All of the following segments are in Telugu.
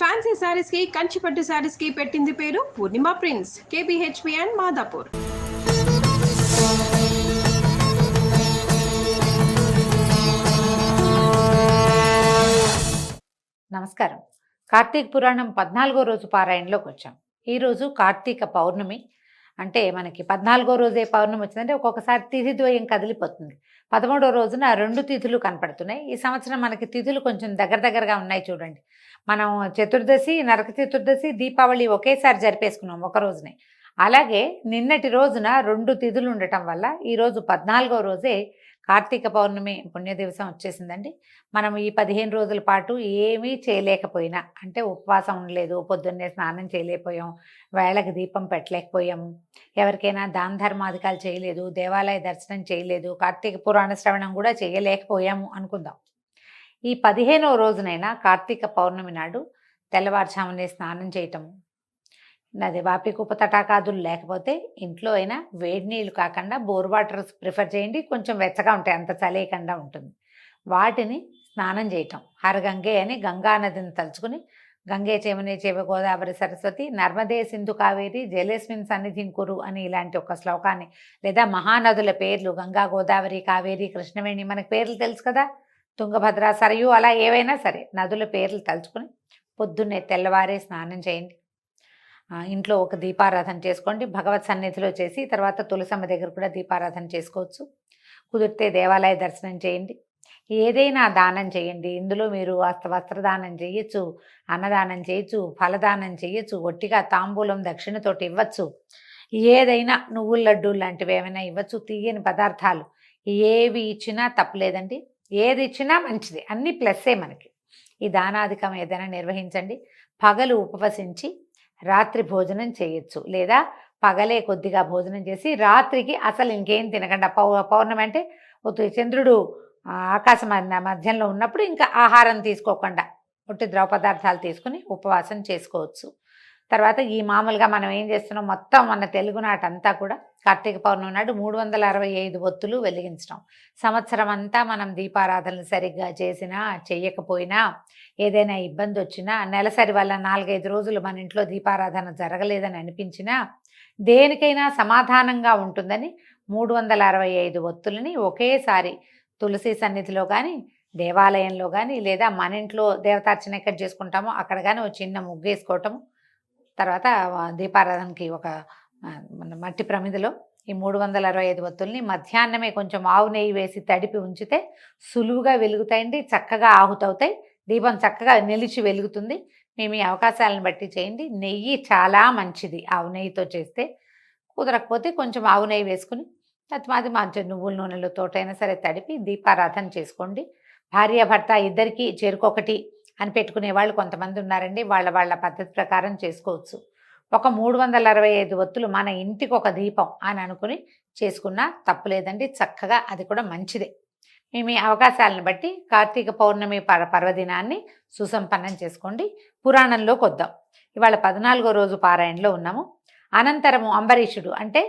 ఫ్యాన్సీ శారీస్కి కంచిపట్టు శారీస్కి పెట్టింది పేరు Purnima prince KBHP and Madhapur నమస్కారం. కార్తీక పురాణం పద్నాలుగో రోజు పారాయణలోకి వచ్చాం. ఈరోజు కార్తీక పౌర్ణమి. అంటే మనకి పద్నాలుగో రోజే పౌర్ణమి వచ్చిందంటే ఒక్కొక్కసారి తిథి ద్వయం కదిలిపోతుంది. పదమూడో రోజున రెండు తిథులు కనపడుతున్నాయి. ఈ సంవత్సరం మనకి తిథులు కొంచెం దగ్గర దగ్గరగా ఉన్నాయి చూడండి. మనం చతుర్దశి నరక చతుర్దశి దీపావళి ఒకేసారి జరిపేసుకున్నాం ఒక రోజునే. అలాగే నిన్నటి రోజున రెండు తిథులు ఉండటం వల్ల ఈరోజు పద్నాలుగో రోజే కార్తీక పౌర్ణమి పుణ్యదివసం వచ్చేసిందండి. మనం ఈ పదిహేను రోజుల పాటు ఏమీ చేయలేకపోయినా అంటే ఉపవాసం ఉండలేదు పొద్దున్నే స్నానం చేయలేకపోయాం వేళకి దీపం పెట్టలేకపోయాము ఎవరికైనా దాన ధర్మాధికాలు చేయలేదు దేవాలయ దర్శనం చేయలేదు కార్తీక పురాణ శ్రవణం కూడా చేయలేకపోయాము అనుకుందాం. ఈ పదిహేనవ రోజునైనా కార్తీక పౌర్ణమి నాడు తెల్లవారుజామునే స్నానం చేయటము. నది వాపి కుప్ప తటాకాదులు లేకపోతే ఇంట్లో అయినా వేడి నీళ్ళు కాకుండా బోర్ వాటర్ ప్రిఫర్ చేయండి. కొంచెం వెచ్చగా ఉంటాయి. అంత చలేయకుండా ఉంటుంది. వాటిని స్నానం చేయటం. హరగంగే అని గంగా నదిని తలుచుకుని గంగే చేమనే చేవ గోదావరి సరస్వతి నర్మదే సింధు కావేరి జలేస్మిన్ సన్నిధిని కురు అని ఇలాంటి ఒక శ్లోకాన్ని లేదా మహానదుల పేర్లు గంగా గోదావరి కావేరి కృష్ణవేణి మనకు పేర్లు తెలుసు కదా? తుంగభద్ర సరయు అలా ఏవైనా సరే నదుల పేర్లు తలుచుకుని పొద్దున్నే తెల్లవారే స్నానం చేయండి. ఇంట్లో ఒక దీపారాధన చేసుకోండి. భగవత్ సన్నిధిలో చేసి తర్వాత తులసమ్మ దగ్గర కూడా దీపారాధన చేసుకోవచ్చు. కుదిరితే దేవాలయ దర్శనం చేయండి. ఏదైనా దానం చేయండి. ఇందులో మీరు వస్త్ర వస్త్రదానం చేయొచ్చు అన్నదానం చేయొచ్చు ఫలదానం చేయొచ్చు ఒట్టిగా తాంబూలం దక్షిణతోటి ఇవ్వచ్చు. ఏదైనా నువ్వుల లడ్డూ లాంటివి ఏమైనా ఇవ్వచ్చు. తీయని పదార్థాలు ఏవి ఇచ్చినా తప్పలేదండి. ఏది ఇచ్చినా మంచిది. అన్ని ప్లస్సే మనకి. ఈ దానాధికం ఏదైనా నిర్వహించండి. పగలు ఉపవసించి రాత్రి భోజనం చేయొచ్చు. లేదా పగలే కొద్దిగా భోజనం చేసి రాత్రికి అసలు ఇంకేం తినకుండా. పౌ పౌర్ణమి అంటే చంద్రుడు ఆ, ఆకాశ మధ్యంలో ఉన్నప్పుడు ఇంకా ఆహారం తీసుకోకుండా ఒట్టి ద్రవ పదార్థాలు తీసుకుని ఉపవాసం చేసుకోవచ్చు. తర్వాత ఈ మామూలుగా మనం ఏం చేస్తున్నాం? మొత్తం మన తెలుగునాట అంతా కూడా కార్తీక పౌర్ణమి నాడు మూడు వందల అరవై ఐదు ఒత్తులు వెలిగించడం. సంవత్సరం అంతా మనం దీపారాధనలు సరిగ్గా చేసినా చేయకపోయినా ఏదైనా ఇబ్బంది వచ్చినా నెలసరి వల్ల నాలుగైదు రోజులు మన ఇంట్లో దీపారాధన జరగలేదని అనిపించినా దేనికైనా సమాధానంగా ఉంటుందని మూడు వందల అరవై ఐదు ఒత్తులని ఒకేసారి తులసి సన్నిధిలో కానీ దేవాలయంలో కానీ లేదా మన ఇంట్లో దేవతార్చన ఎక్కడ చేసుకుంటామో అక్కడ కానీ ఒక చిన్న ముగ్గు వేసుకోవటము తర్వాత దీపారాధనకి ఒక మన మట్టి ప్రమిదలో ఈ మూడు వందల అరవై ఐదు ఒత్తుల్ని మధ్యాహ్నమే కొంచెం ఆవు నెయ్యి వేసి తడిపి ఉంచితే సులువుగా వెలుగుతాయండి చక్కగా ఆహుతవుతాయి. దీపం చక్కగా నిలిచి వెలుగుతుంది. మీ మీ అవకాశాలను బట్టి చేయండి. నెయ్యి చాలా మంచిది ఆవు నెయ్యితో చేస్తే. కుదరకపోతే కొంచెం ఆవు నెయ్యి వేసుకుని అది మంచి నువ్వుల నూనెలో తోటైనా సరే తడిపి దీపారాధన చేసుకోండి. భార్య భర్త ఇద్దరికి చెరుకొకటి అని పెట్టుకునే వాళ్ళు కొంతమంది ఉన్నారండి. వాళ్ళ వాళ్ళ పద్ధతి ప్రకారం చేసుకోవచ్చు. ఒక మూడు వందల అరవై ఐదు ఒత్తులు మన ఇంటికి ఒక దీపం అని అనుకుని చేసుకున్నా తప్పులేదండి. చక్కగా అది కూడా మంచిదే. మీ మీ అవకాశాలను బట్టి కార్తీక పౌర్ణమి పర్ పర్వదినాన్ని సుసంపన్నం చేసుకోండి. పురాణంలోకి వద్దాం. ఇవాళ పద్నాలుగో రోజు పారాయణలో ఉన్నాము. అనంతరము అంబరీషుడు అంటే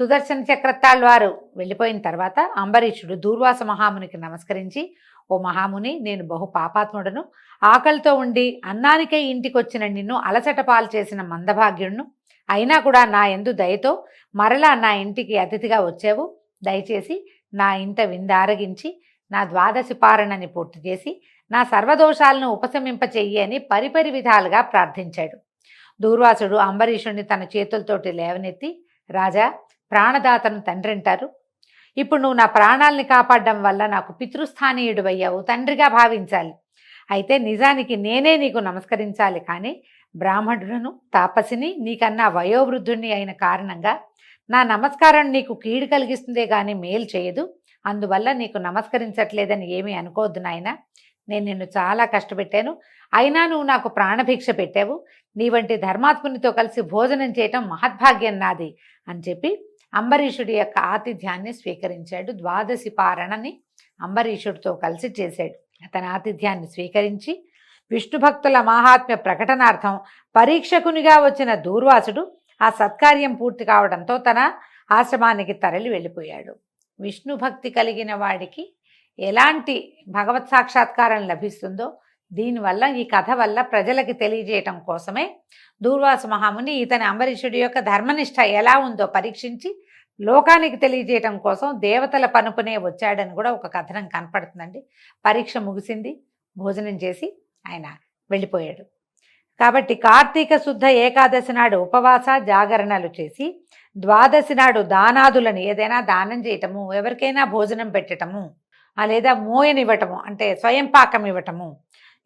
సుదర్శన చక్రతాళ్ వారు వెళ్ళిపోయిన తర్వాత అంబరీషుడు దూర్వాస మహామునికి నమస్కరించి ఓ మహాముని నేను బహు పాపాత్ముడను. ఆకలితో ఉండి అన్నానికే ఇంటికొచ్చిన నిన్ను అలసట పాలు చేసిన మందభాగ్యుణ్ణు. అయినా కూడా నా ఎందు దయతో మరలా నా ఇంటికి అతిథిగా వచ్చావు. దయచేసి నా ఇంట విందారగించి నా ద్వాదశి పారణని పూర్తి చేసి నా సర్వదోషాలను ఉపశమింప అని పరిపరి విధాలుగా ప్రార్థించాడు. దూర్వాసుడు అంబరీషుణ్ణి తన చేతులతోటి లేవనెత్తి రాజా ప్రాణదాతను తండ్రి అంటారు. ఇప్పుడు నువ్వు నా ప్రాణాల్ని కాపాడడం వల్ల నాకు పితృస్థానీయుడు అయ్యావు తండ్రిగా భావించాలి. అయితే నిజానికి నేనే నీకు నమస్కరించాలి కానీ బ్రాహ్మణులను తాపసిని నీకన్నా వయోవృద్ధుణ్ణి అయిన కారణంగా నా నమస్కారం నీకు కీడు కలిగిస్తుందే కానీ మేలు చేయదు. అందువల్ల నీకు నమస్కరించట్లేదని ఏమీ అనుకోవద్దు నాయనా. నేను నిన్ను చాలా కష్టపెట్టాను. అయినా నువ్వు నాకు ప్రాణభిక్ష పెట్టావు. నీ వంటి ధర్మాత్మునితో కలిసి భోజనం చేయటం మహద్భాగ్యం నాది అని చెప్పి అంబరీషుడి యొక్క ఆతిథ్యాన్ని స్వీకరించాడు. ద్వాదశి పారణని అంబరీషుడితో కలిసి చేశాడు. అతని ఆతిథ్యాన్ని స్వీకరించి విష్ణు భక్తుల మాహాత్మ్య ప్రకటనార్థం పరీక్షకునిగా వచ్చిన దూర్వాసుడు ఆ సత్కార్యం పూర్తి కావడంతో తన ఆశ్రమానికి తరలి వెళ్ళిపోయాడు. విష్ణు భక్తి కలిగిన వాడికి ఎలాంటి భగవత్ సాక్షాత్కారం లభిస్తుందో దీనివల్ల ఈ కథ వల్ల ప్రజలకి తెలియజేయటం కోసమే దూర్వాస మహాముని ఇతని అంబరీషుడి యొక్క ధర్మనిష్ట ఎలా ఉందో పరీక్షించి లోకానికి తెలియజేయటం కోసం దేవతల పనుపునే వచ్చాడని కూడా ఒక కథనం కనపడుతుందండి. పరీక్ష ముగిసింది భోజనం చేసి ఆయన వెళ్ళిపోయాడు. కాబట్టి కార్తీక శుద్ధ ఏకాదశి నాడు ఉపవాస జాగరణలు చేసి ద్వాదశి నాడు దానాదులను ఏదైనా దానం చేయటము ఎవరికైనా భోజనం పెట్టటము లేదా మోయనివ్వటము అంటే స్వయం పాకం ఇవ్వటము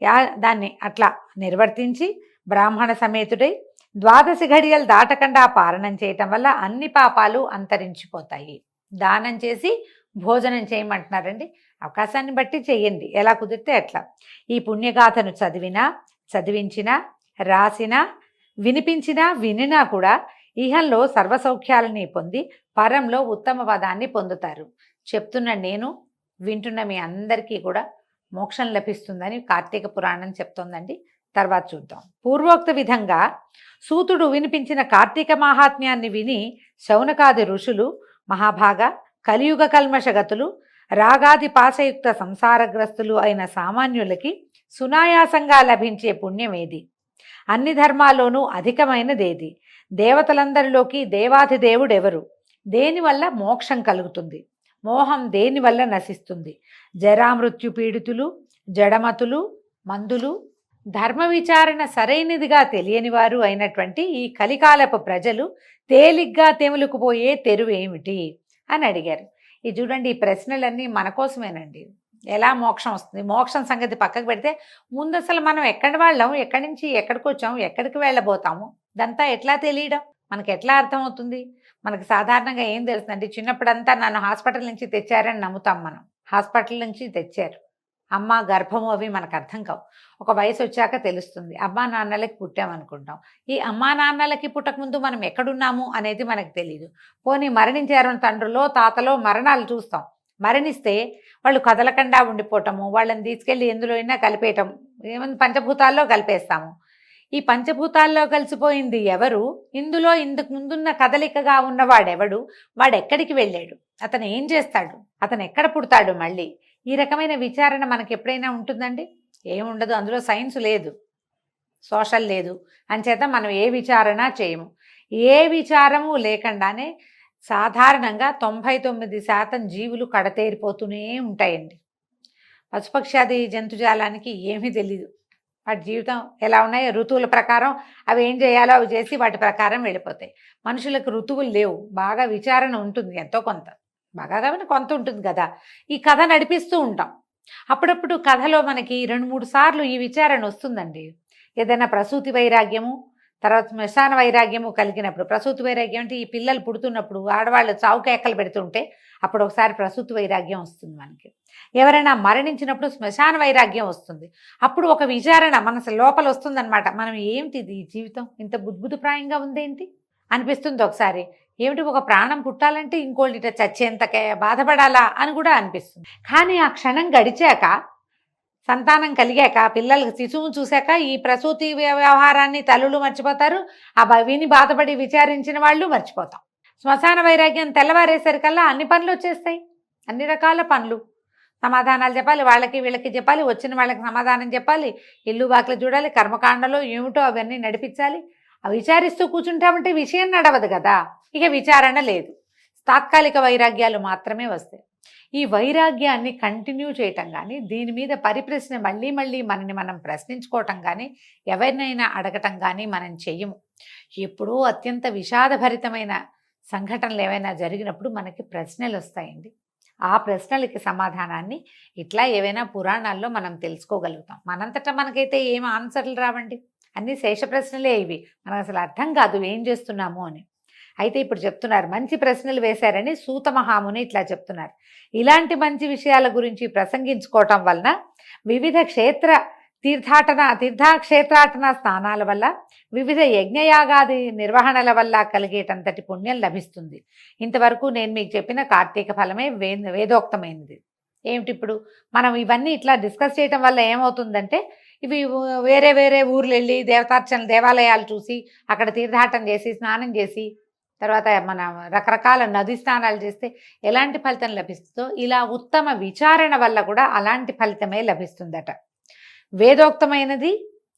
యా దాన్ని అట్లా నిర్వర్తించి బ్రాహ్మణ సమేతుడై ద్వాదశి ఘడియలు దాటకుండా పారణం చేయటం వల్ల అన్ని పాపాలు అంతరించిపోతాయి. దానం చేసి భోజనం చేయమంటున్నారండి. అవకాశాన్ని బట్టి చెయ్యండి ఎలా కుదిరితే అట్లా. ఈ పుణ్యగాథను చదివినా చదివించినా రాసినా వినిపించినా వినినా కూడా ఇహంలో సర్వసౌఖ్యాలని పొంది పరంలో ఉత్తమ పదాన్ని పొందుతారు. చెప్తున్న నేను వింటున్న మీ అందరికీ కూడా మోక్షం లభిస్తుందని కార్తీక పురాణం చెప్తోందండి. తర్వాత చూద్దాం. పూర్వోక్త విధంగా సూతుడు వినిపించిన కార్తీక మహాత్మ్యాన్ని విని శౌనకాది ఋషులు మహాభాగ కలియుగ కల్మషగతులు రాగాది పాశయుక్త సంసారగ్రస్తులు అయిన సామాన్యులకి సునాయాసంగా లభించే పుణ్యమేది అన్ని ధర్మాల్లోనూ అధికమైనదేది? దేవతలందరిలోకి దేవాధిదేవుడెవరు? దేనివల్ల మోక్షం కలుగుతుంది? మోహం దేనివల్ల నశిస్తుంది? జరామృత్యు పీడితులు జడమతులు మందులు ధర్మ విచారణ సరైనదిగా తెలియని వారు అయినటువంటి ఈ కలికాలపు ప్రజలు తేలిగ్గా తెములుకుపోయే తెరువు ఏమిటి అని అడిగారు. ఇది చూడండి ఈ ప్రశ్నలన్నీ మన కోసమేనండి. ఎలా మోక్షం వస్తుంది? మోక్షం సంగతి పక్కకు పెడితే ముందు అసలు మనం ఎక్కడి వాళ్ళం? ఎక్కడి నుంచి ఎక్కడికి వచ్చాము ఎక్కడికి వెళ్ళబోతాము? ఇదంతా ఎట్లా తెలియడం? మనకి ఎట్లా అర్థమవుతుంది? మనకు సాధారణంగా ఏం తెలుస్తుందంటే చిన్నప్పుడంతా నన్ను హాస్పిటల్ నుంచి తెచ్చారని నమ్ముతాం మనం. హాస్పిటల్ నుంచి తెచ్చారు. అమ్మ గర్భము అవి మనకు అర్థం కావు. ఒక వయసు వచ్చాక తెలుస్తుంది. అమ్మా నాన్నలకి పుట్టామనుకుంటాం. ఈ అమ్మా నాన్నలకి పుట్టకముందు మనం ఎక్కడున్నాము అనేది మనకు తెలియదు పోనీ మరణించారు తండ్రులో తాతలో మరణాలు చూస్తాం. మరణిస్తే వాళ్ళు కదలకుండా ఉండిపోవటము వాళ్ళని తీసుకెళ్ళి ఎందులో అయినా కలిపేయటం ఏమైనా పంచభూతాల్లో కలిపేస్తాము. ఈ పంచభూతాల్లో కలిసిపోయింది ఎవరు? ఇందులో ఇందుకు ముందున్న కదలికగా ఉన్నవాడెవడు? వాడెక్కడికి వెళ్ళాడు? అతను ఏం చేస్తాడు? అతను ఎక్కడ పుడతాడు మళ్ళీ? ఈ రకమైన విచారణ మనకి ఎప్పుడైనా ఉంటుందండి ఏముండదు అందులో సైన్స్ లేదు సోషల్ లేదు. అంచేత మనం ఏ విచారణ చేయము. ఏ విచారము లేకుండానే సాధారణంగా తొంభై తొమ్మిది శాతం జీవులు కడతేరిపోతూనే ఉంటాయండి. పశుపక్షాది జంతుజాలానికి ఏమీ తెలీదు. వాటి జీవితం ఎలా ఉన్నాయో ఋతువుల ప్రకారం అవి ఏం చేయాలో అవి చేసి వాటి ప్రకారం వెళ్ళిపోతాయి. మనుషులకు ఋతువులు లేవు. బాగా విచారణ ఉంటుంది ఎంతో కొంత. బాగా కాబట్టి కొంత ఉంటుంది కదా. ఈ కథ నడిపిస్తూ ఉంటాం. అప్పుడప్పుడు కథలో మనకి రెండు మూడు సార్లు ఈ విచారణ వస్తుందండి. ఏదైనా ప్రసూతి వైరాగ్యము తర్వాత శ్మశాన వైరాగ్యము కలిగినప్పుడు ప్రసూతి వైరాగ్యం అంటే ఈ పిల్లలు పుడుతున్నప్పుడు ఆడవాళ్ళు చావుక ఎక్కలు పెడుతుంటే అప్పుడు ఒకసారి ప్రసూతి వైరాగ్యం వస్తుంది మనకి. ఎవరైనా మరణించినప్పుడు శ్మశాన వైరాగ్యం వస్తుంది. అప్పుడు ఒక విచారణ మనసు లోపల వస్తుందన్నమాట. మనం ఏమిటి ఇది ఈ జీవితం? ఇంత బుద్భుతప్రాయంగా ఉందేంటి? అనిపిస్తుంది ఒకసారి. ఏమిటి ఒక ప్రాణం పుట్టాలంటే ఇంకోటి ఇట్లా చచ్చేంతకే బాధపడాలా అని కూడా అనిపిస్తుంది. కానీ ఆ క్షణం గడిచాక సంతానం కలిగాక పిల్లలకి శిశువు చూశాక ఈ ప్రసూతి వ్య- వ్యవహారాన్ని తల్లులు మర్చిపోతారు. ఆ విని బాధపడి విచారించిన వాళ్ళు మర్చిపోతాం. శ్మశాన వైరాగ్యం తెల్లవారేసరికల్లా అన్ని పనులు వచ్చేస్తాయి. అన్ని రకాల పనులు. సమాధానాలు చెప్పాలి వాళ్ళకి వీళ్ళకి చెప్పాలి వచ్చిన వాళ్ళకి సమాధానం చెప్పాలి ఇల్లు వాకిలు చూడాలి కర్మకాండలో ఏమిటో అవన్నీ నడిపించాలి. విచారిస్తూ కూర్చుంటామంటే విషయం నడవదు కదా. ఇక విచారణ లేదు. తాత్కాలిక వైరాగ్యాలు మాత్రమే వస్తాయి. ఈ వైరాగ్యాన్ని కంటిన్యూ చేయటం కానీ దీని మీద పరిప్రశ్న మళ్ళీ మళ్ళీ మనని మనం ప్రశ్నించుకోవటం కానీ ఎవరినైనా అడగటం కానీ మనం చెయ్యము. ఎప్పుడూ అత్యంత విషాదభరితమైన సంఘటనలు ఏవైనా జరిగినప్పుడు మనకి ప్రశ్నలు వస్తాయండి ఆ ప్రశ్నలకి సమాధానాన్ని ఇట్లా ఏవైనా పురాణాల్లో మనం తెలుసుకోగలుగుతాం. మనంతటా మనకైతే ఏం ఆన్సర్లు రావండి? అన్ని శేష ప్రశ్నలే ఇవి. మనకు అసలు అర్థం కాదు ఏం చేస్తున్నాము? అని. అయితే ఇప్పుడు చెప్తున్నారు మంచి ప్రశ్నలు వేశారని సూత మహాముని ఇట్లా చెప్తున్నారు. ఇలాంటి మంచి విషయాల గురించి ప్రసంగించుకోవటం వలన వివిధ క్షేత్ర తీర్థాటన తీర్థక్షేత్రాటన స్నానాల వల్ల వివిధ యజ్ఞయాగాది నిర్వహణల వల్ల కలిగేటంతటి పుణ్యం లభిస్తుంది. ఇంతవరకు నేను మీకు చెప్పిన కార్తీక ఫలమే వేదోక్తమైనది. ఏమిటి ఇప్పుడు మనం ఇవన్నీ ఇట్లా డిస్కస్ చేయటం వల్ల ఏమవుతుందంటే ఇవి వేరే వేరే ఊర్లు వెళ్ళి దేవతార్చన దేవాలయాలు చూసి అక్కడ తీర్థాటం చేసి స్నానం చేసి తర్వాత మన రకరకాల నది స్నానాలు చేస్తే ఎలాంటి ఫలితం లభిస్తుందో ఇలా ఉత్తమ విచారణ వల్ల కూడా అలాంటి ఫలితమే లభిస్తుందట. వేదోక్తమైనది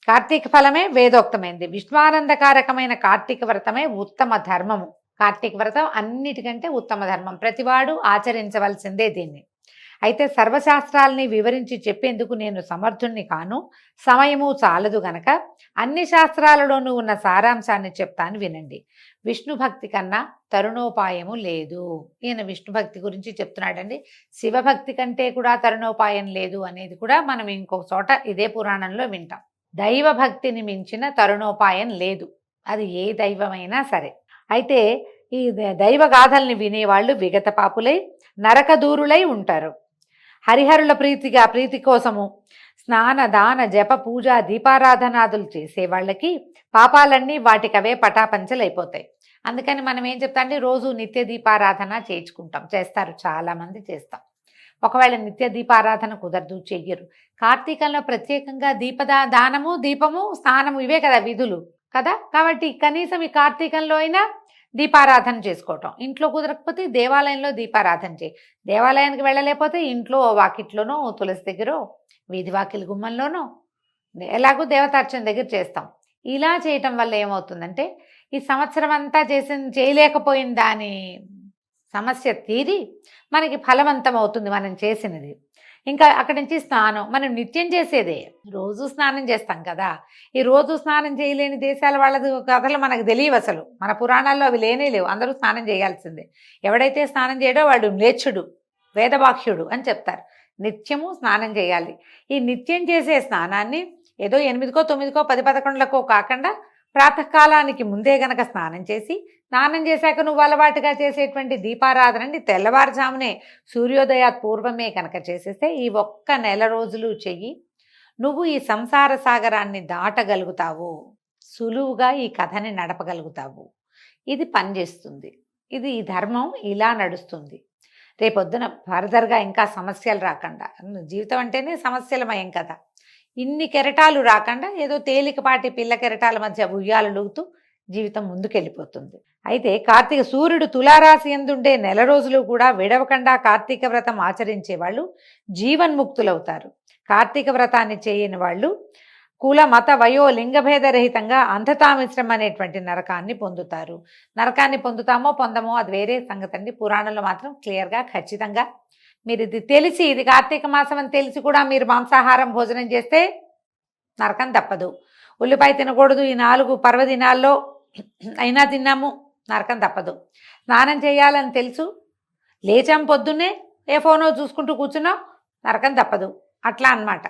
కార్తీక ఫలమే వేదోక్తమైనది. విశ్వానందకారకమైన కార్తీక వ్రతమే ఉత్తమ ధర్మము. కార్తీక వ్రతం అన్నిటికంటే ఉత్తమ ధర్మం. ప్రతివాడు ఆచరించవలసిందే దీన్ని. అయితే సర్వశాస్త్రాల్ని వివరించి చెప్పేందుకు నేను సమర్థుణ్ణి కాను. సమయము చాలదు గనక. అన్ని శాస్త్రాలలోనూ ఉన్న సారాంశాన్ని చెప్తాను వినండి. విష్ణు భక్తి కన్నా తరుణోపాయము లేదు. ఈయన విష్ణు భక్తి గురించి చెప్తున్నాడండి. శివభక్తి కంటే కూడా తరుణోపాయం లేదు అనేది కూడా మనం ఇంకో చోట ఇదే పురాణంలో వింటాం. దైవ భక్తిని మించిన తరుణోపాయం లేదు. అది ఏ దైవమైనా సరే. అయితే ఈ ద- వినేవాళ్ళు విగత పాపులై నరకదూరులై ఉంటారు. హరిహరుల ప్రీతిగా ప్రీతి కోసము స్నాన దాన జప పూజ దీపారాధనాదులు చేసే వాళ్ళకి పాపాలన్నీ వాటికవే పటాపంచలైపోతాయి. అందుకని మనం ఏం చెప్తామంటే రోజు నిత్య దీపారాధన చేయించుకుంటాం. చేస్తారు చాలామంది చేస్తాం. ఒకవేళ నిత్య దీపారాధన కుదరదు చెయ్యరు. కార్తీకంలో ప్రత్యేకంగా దీపదా దానము దీపము స్నానము ఇవే కదా విధులు. కదా? కాబట్టి కనీసం ఈ కార్తీకంలో అయినా దీపారాధన చేసుకోవటం. ఇంట్లో కుదరకపోతే దేవాలయంలో దీపారాధన చేయి. దేవాలయానికి వెళ్ళలేకపోతే ఇంట్లో వాకిట్లోనో తులసి దగ్గర వీధి వాకిలి గుమ్మంలోనో ఎలాగో దేవతార్చన దగ్గర చేస్తాం. ఇలా చేయటం వల్ల ఏమవుతుందంటే ఈ సంవత్సరం అంతా చేసిన చేయలేకపోయిన దాని సమస్య తీరి మనకి ఫలవంతం అవుతుంది మనం చేసినది. ఇంకా అక్కడి నుంచి స్నానం మనం నిత్యం చేసేదే. రోజు స్నానం చేస్తాం కదా. ఈ రోజు స్నానం చేయలేని దేశాల వాళ్ళది కథలు మనకు తెలియవు అసలు. మన పురాణాల్లో అవి లేనే లేవు. అందరూ స్నానం చేయాల్సిందే. ఎవడైతే స్నానం చేయడో వాడు మ్లేచ్ఛుడు వేదవాక్యుడు అని చెప్తారు. నిత్యము స్నానం చేయాలి. ఈ నిత్యం చేసే స్నానాన్ని ఏదో ఎనిమిదికో తొమ్మిదికో పది పదకొండులకో కాకుండా ప్రాతకాలానికి ముందే గనక స్నానం చేసి స్నానం చేశాక నువ్వు అలవాటుగా చేసేటువంటి దీపారాధనని తెల్లవారుజామునే సూర్యోదయా పూర్వమే కనుక చేసేస్తే ఈ ఒక్క నెల రోజులు చెయ్యి. నువ్వు ఈ సంసార సాగరాన్ని దాటగలుగుతావు. సులువుగా ఈ కథని నడపగలుగుతావు. ఇది పనిచేస్తుంది ఇది ఈ ధర్మం ఇలా నడుస్తుంది. రేపొద్దున ఫర్దర్గా ఇంకా సమస్యలు రాకుండా. జీవితం అంటేనే సమస్యలమయం కదా. ఇన్ని కెరటాలు రాకుండా. ఏదో తేలికపాటి పిల్ల కెరటాల మధ్య ఉయ్యాలలుగుతూ జీవితం ముందుకెళ్ళిపోతుంది. అయితే కార్తీక సూర్యుడు తులారాశి ఎందుండే నెల రోజులు కూడా విడవకుండా కార్తీక వ్రతం ఆచరించే వాళ్ళు జీవన్ముక్తులవుతారు. కార్తీక వ్రతాన్ని చేయని వాళ్ళు కుల మత వయో లింగభేదరహితంగా అంధతామిశ్రం అనేటువంటి నరకాన్ని పొందుతారు. నరకాన్ని పొందుతామో పొందమో అది వేరే సంగతి అండి. పురాణంలో మాత్రం క్లియర్గా ఖచ్చితంగా మీరు ఇది తెలిసి ఇది కార్తీక మాసం అని తెలిసి కూడా మీరు మాంసాహారం భోజనం చేస్తే నరకం తప్పదు. ఉల్లిపాయ తినకూడదు. ఈ నాలుగు పర్వదినాల్లో అయినా తిన్నాము. నరకం తప్పదు. స్నానం చేయాలని తెలుసు. లేచాం పొద్దున్నే. ఏ ఫోనో చూసుకుంటూ కూర్చున్నాం. నరకం తప్పదు. అట్లా అన్నమాట.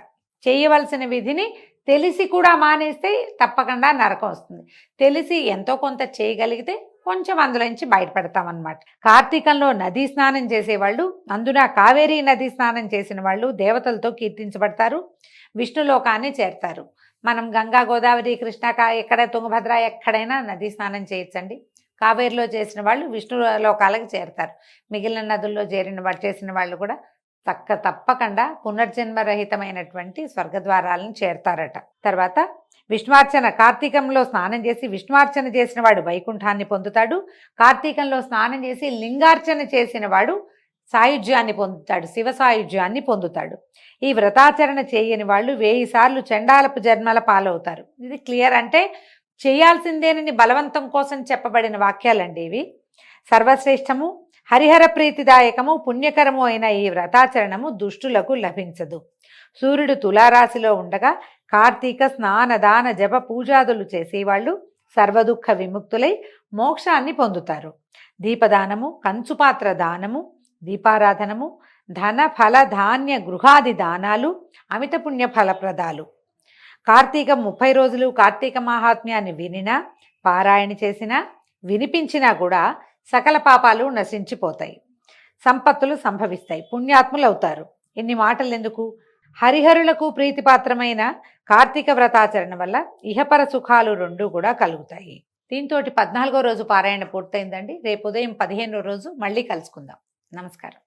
చేయవలసిన విధిని తెలిసి కూడా మానేస్తే తప్పకుండా నరకం వస్తుంది. తెలిసి ఎంతో కొంత చేయగలిగితే కొంచెం అందులోంచి బయటపడతామన్నమాట. కార్తీకంలో నదీ స్నానం చేసేవాళ్ళు అందున కావేరీ నదీ స్నానం చేసిన వాళ్ళు దేవతలతో కీర్తించబడతారు విష్ణులోకాన్ని చేరతారు. మనం గంగా గోదావరి కృష్ణ ఎక్కడ తుంగభద్ర ఎక్కడైనా నదీ స్నానం చేయొచ్చండి. కావేరిలో చేసిన వాళ్ళు విష్ణు లోకాలకు చేరతారు. మిగిలిన నదుల్లో చేరిన వాళ్ళు చేసిన వాళ్ళు కూడా తక్క తప్పకుండా పునర్జన్మరహితమైనటువంటి స్వర్గద్వారాలను చేరతారట. తర్వాత విష్ణువార్చన కార్తీకంలో స్నానం చేసి విష్ణువార్చన చేసిన వాడు వైకుంఠాన్ని పొందుతాడు. కార్తీకంలో స్నానం చేసి లింగార్చన చేసిన వాడు సాయుధ్యాన్ని పొందుతాడు శివ సాయుధ్యాన్ని పొందుతాడు. ఈ వ్రతాచరణ చేయని వాళ్ళు వేయి సార్లు చండాలపు జన్మల పాలవుతారు. ఇది క్లియర్ అంటే చేయాల్సిందేనని బలవంతం కోసం చెప్పబడిన వాక్యాలండి ఇవి. సర్వశ్రేష్టము హరిహర ప్రీతిదాయకము పుణ్యకరము అయిన ఈ వ్రతాచరణము దుష్టులకు లభించదు. సూర్యుడు తులారాశిలో ఉండగా కార్తీక స్నాన దాన జప పూజాదులు చేసేవాళ్ళు సర్వదుఃఖ విముక్తులై మోక్షాన్ని పొందుతారు. దీపదానము కంచుపాత్ర దానము దీపారాధనము ధన ఫల ధాన్య గృహాది దానాలు అమిత పుణ్య ఫలప్రదాలు. కార్తీక ముప్పై రోజులు కార్తీక మహాత్మ్యాన్ని వినినా పారాయణ చేసినా వినిపించినా కూడా సకల పాపాలు నశించిపోతాయి. సంపత్తులు సంభవిస్తాయి. పుణ్యాత్ములు అవుతారు ఇన్ని మాటలు ఎందుకు హరిహరులకు ప్రీతిపాత్రమైన కార్తీక వ్రతాచరణ వల్ల ఇహపర సుఖాలు రెండు కూడా కలుగుతాయి. దీంతో పద్నాలుగో రోజు పారాయణ పూర్తయిందండి. రేపు ఉదయం పదిహేనో రోజు మళ్ళీ కలుసుకుందాం. నమస్కారం.